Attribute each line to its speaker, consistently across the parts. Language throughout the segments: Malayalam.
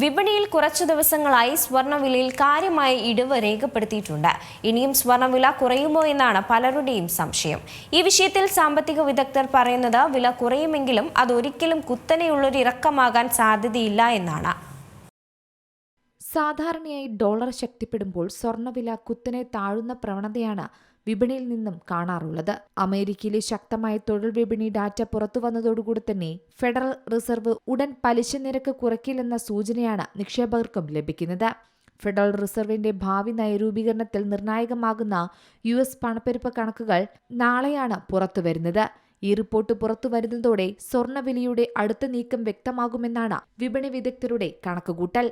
Speaker 1: വിപണിയിൽ കുറച്ചു ദിവസങ്ങളായി സ്വർണവിലയിൽ കാര്യമായ ഇടിവ് രേഖപ്പെടുത്തിയിട്ടുണ്ട്. ഇനിയും സ്വർണവില കുറയുമോ എന്നാണ് പലരുടെയും സംശയം. ഈ വിഷയത്തിൽ സാമ്പത്തിക വിദഗ്ധർ പറയുന്നത് വില കുറയുമെങ്കിലും അതൊരിക്കലും കുത്തനെയുള്ളൊരു ഇറക്കമാകാൻ സാധ്യതയില്ല എന്നാണ്.
Speaker 2: സാധാരണയായി ഡോളർ ശക്തിപ്പെടുമ്പോൾ സ്വർണവില കുത്തനെ താഴുന്ന പ്രവണതയാണ് വിപണിയിൽ നിന്നും കാണാറുള്ളത്. അമേരിക്കയിലെ ശക്തമായ തൊഴിൽ വിപണി ഡാറ്റ പുറത്തു വന്നതോടുകൂടി തന്നെ ഫെഡറൽ റിസർവ് ഉടൻ പലിശ നിരക്ക് കുറയ്ക്കില്ലെന്ന സൂചനയാണ് നിക്ഷേപകർക്കും ലഭിക്കുന്നത്. ഫെഡറൽ റിസർവിന്റെ ഭാവി നയരൂപീകരണത്തിൽ നിർണായകമാകുന്ന യു എസ് പണപ്പെരുപ്പ കണക്കുകൾ നാളെയാണ് പുറത്തുവരുന്നത് ഈ റിപ്പോർട്ട് പുറത്തു വരുന്നതോടെ സ്വർണവിലയുടെ അടുത്ത നീക്കം വ്യക്തമാകുമെന്നാണ് വിപണി വിദഗ്ധരുടെ കണക്കുകൂട്ടൽ.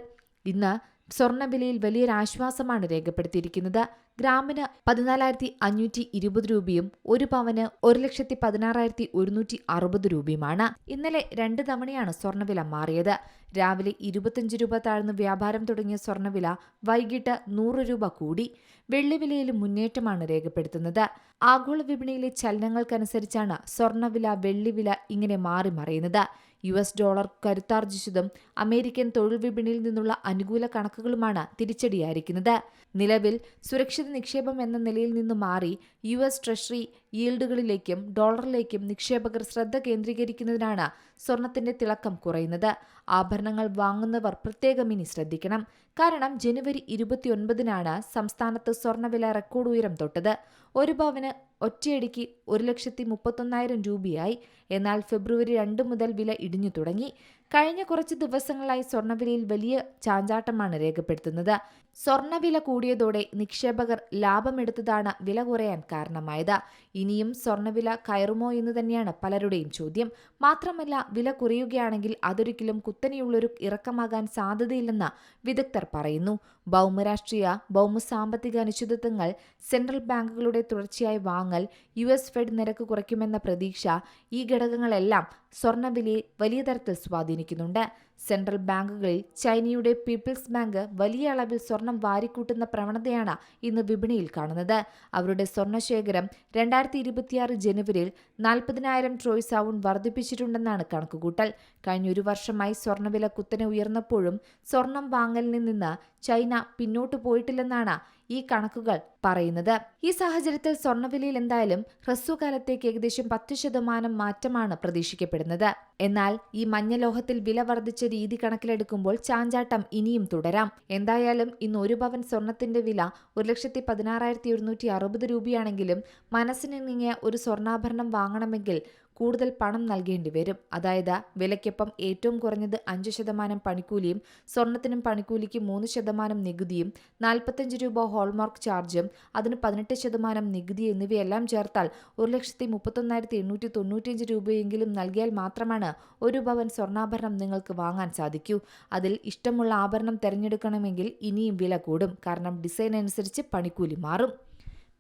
Speaker 2: ഇന്ന് സ്വർണവിലയിൽ വലിയൊരു ആശ്വാസമാണ് രേഖപ്പെടുത്തിയിരിക്കുന്നത്. ഗ്രാമിന് പതിനാലായിരത്തി അഞ്ഞൂറ്റി ഇരുപത് രൂപയും ഒരു പവന് ഒരു ലക്ഷത്തി പതിനാറായിരത്തി ഒരുന്നൂറ്റി അറുപത് രൂപയുമാണ്. ഇന്നലെ രണ്ട് തവണയാണ് സ്വർണവില മാറിയത്. രാവിലെ ഇരുപത്തഞ്ച് രൂപ താഴ്ന്ന് വ്യാപാരം തുടങ്ങിയ സ്വർണവില വൈകിട്ട് നൂറ് രൂപ കൂടി. വെള്ളിവിലയിലും മുന്നേറ്റമാണ് രേഖപ്പെടുത്തുന്നത്. ആഗോള വിപണിയിലെ ചലനങ്ങൾക്കനുസരിച്ചാണ് സ്വർണവില വെള്ളിവില ഇങ്ങനെ മാറി മറിയുന്നത്. യു എസ് ഡോളർ കരുത്താർജിച്ചതും അമേരിക്കൻ തൊഴിൽ വിപണിയിൽ നിന്നുള്ള അനുകൂല കണക്കുകളുമാണ് തിരിച്ചടിയായിരിക്കുന്നത്. നിലവിൽ സുരക്ഷിത നിക്ഷേപം എന്ന നിലയിൽ നിന്ന് മാറി യു എസ് ട്രഷറി ഈൽഡുകളിലേക്കും ഡോളറിലേക്കും നിക്ഷേപകർ ശ്രദ്ധ കേന്ദ്രീകരിക്കുന്നതിനാണ് സ്വർണത്തിന്റെ തിളക്കം കുറയുന്നത്. ആഭരണങ്ങൾ വാങ്ങുന്നവർ പ്രത്യേകം ഇനി ശ്രദ്ധിക്കണം. കാരണം ജനുവരി ഇരുപത്തിയൊൻപതിനാണ് സംസ്ഥാനത്ത് സ്വർണവില റെക്കോർഡ് ഉയരം തൊട്ടത്. ഒരു പവന് ഒറ്റയടിക്ക് ഒരു ലക്ഷത്തി മുപ്പത്തൊന്നായിരം രൂപയായി. എന്നാൽ ഫെബ്രുവരി രണ്ട് മുതൽ വില ഇടിഞ്ഞു തുടങ്ങി. കഴിഞ്ഞ കുറച്ച് ദിവസങ്ങളായി സ്വർണവിലയിൽ വലിയ ചാഞ്ചാട്ടമാണ് രേഖപ്പെടുത്തുന്നത്. സ്വർണവില കൂടിയതോടെ നിക്ഷേപകർ ലാഭമെടുത്തതാണ് വില കുറയാൻ കാരണമായത്. ഇനിയും സ്വർണവില കയറുമോ എന്ന് തന്നെയാണ് പലരുടെയും ചോദ്യം. മാത്രമല്ല വില കുറയുകയാണെങ്കിൽ അതൊരിക്കലും കുത്തനെയുള്ളൊരു ഇറക്കമാകാൻ സാധ്യതയില്ലെന്ന് വിദഗ്ധർ പറയുന്നു. ഭൗമരാഷ്ട്രീയ ഭൗമ സാമ്പത്തിക അനിശ്ചിതത്വങ്ങൾ സെൻട്രൽ ബാങ്കുകളുടെ തുടർച്ചയായ വാങ്ങൽ യു എസ് ഫെഡ് നിരക്ക് കുറയ്ക്കുമെന്ന പ്രതീക്ഷ ഈ ഘടകങ്ങളെല്ലാം സ്വർണവിലയെ വലിയ തരത്തിൽ സ്വാധീനിക്കുന്നുണ്ട്. സെൻട്രൽ ബാങ്കുകളിൽ ചൈനയുടെ പീപ്പിൾസ് ബാങ്ക് വലിയ അളവിൽ സ്വർണം വാരിക്കൂട്ടുന്ന പ്രവണതയാണ് ഇന്ന് വിപണിയിൽ കാണുന്നത്. അവരുടെ സ്വർണശേഖരം രണ്ടായിരത്തി ഇരുപത്തിയാറ് ജനുവരിയിൽ നാൽപ്പതിനായിരം ട്രോയ് സൗൺ വർദ്ധിപ്പിച്ചിട്ടുണ്ടെന്നാണ് കണക്കുകൂട്ടൽ. കഴിഞ്ഞ ഒരു വർഷമായി സ്വർണവില കുത്തനെ ഉയർന്നപ്പോഴും സ്വർണം വാങ്ങലിൽ നിന്ന് ചൈന പിന്നോട്ടു പോയിട്ടില്ലെന്നാണ് ഈ കണക്കുകൾ പറയുന്നത്. ഈ സാഹചര്യത്തിൽ സ്വർണവിലയിൽ എന്തായാലും ഹ്രസ്വകാലത്തേക്ക് ഏകദേശം പത്ത് ശതമാനം മാറ്റമാണ് പ്രതീക്ഷിക്കപ്പെടുന്നത്. എന്നാൽ ഈ മഞ്ഞലോഹത്തിൽ വില വർദ്ധിച്ച രീതി കണക്കിലെടുക്കുമ്പോൾ ചാഞ്ചാട്ടം ഇനിയും തുടരാം. എന്തായാലും ഇന്ന് ഒരു പവൻ സ്വർണത്തിന്റെ വില ഒരു ലക്ഷത്തി പതിനാറായിരത്തി ഒരുന്നൂറ്റി അറുപത് രൂപയാണെങ്കിലും മനസ്സിനിണങ്ങിയ ഒരു സ്വർണാഭരണം വാങ്ങണമെങ്കിൽ കൂടുതൽ പണം നൽകേണ്ടി വരും. അതായത് വിലയ്ക്കൊപ്പം ഏറ്റവും കുറഞ്ഞത് അഞ്ച് ശതമാനം പണിക്കൂലിയും സ്വർണത്തിനും പണിക്കൂലിക്ക് മൂന്ന് ശതമാനം നികുതിയും നാൽപ്പത്തഞ്ച് രൂപ ഹോൾമാർക്ക് ചാർജും അതിന് പതിനെട്ട് ശതമാനം നികുതി എന്നിവയെല്ലാം ചേർത്താൽ ഒരു ലക്ഷത്തി മുപ്പത്തൊന്നായിരത്തി എണ്ണൂറ്റി തൊണ്ണൂറ്റിയഞ്ച് രൂപയെങ്കിലും നൽകിയാൽ മാത്രമാണ് ഒരു ഭവൻ സ്വർണാഭരണം നിങ്ങൾക്ക് വാങ്ങാൻ സാധിക്കൂ. അതിൽ ഇഷ്ടമുള്ള ആഭരണം തിരഞ്ഞെടുക്കണമെങ്കിൽ ഇനിയും വില കൂടും. കാരണം ഡിസൈൻ അനുസരിച്ച് പണിക്കൂലി മാറും.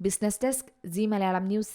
Speaker 2: Business desk Zee Malayalam news.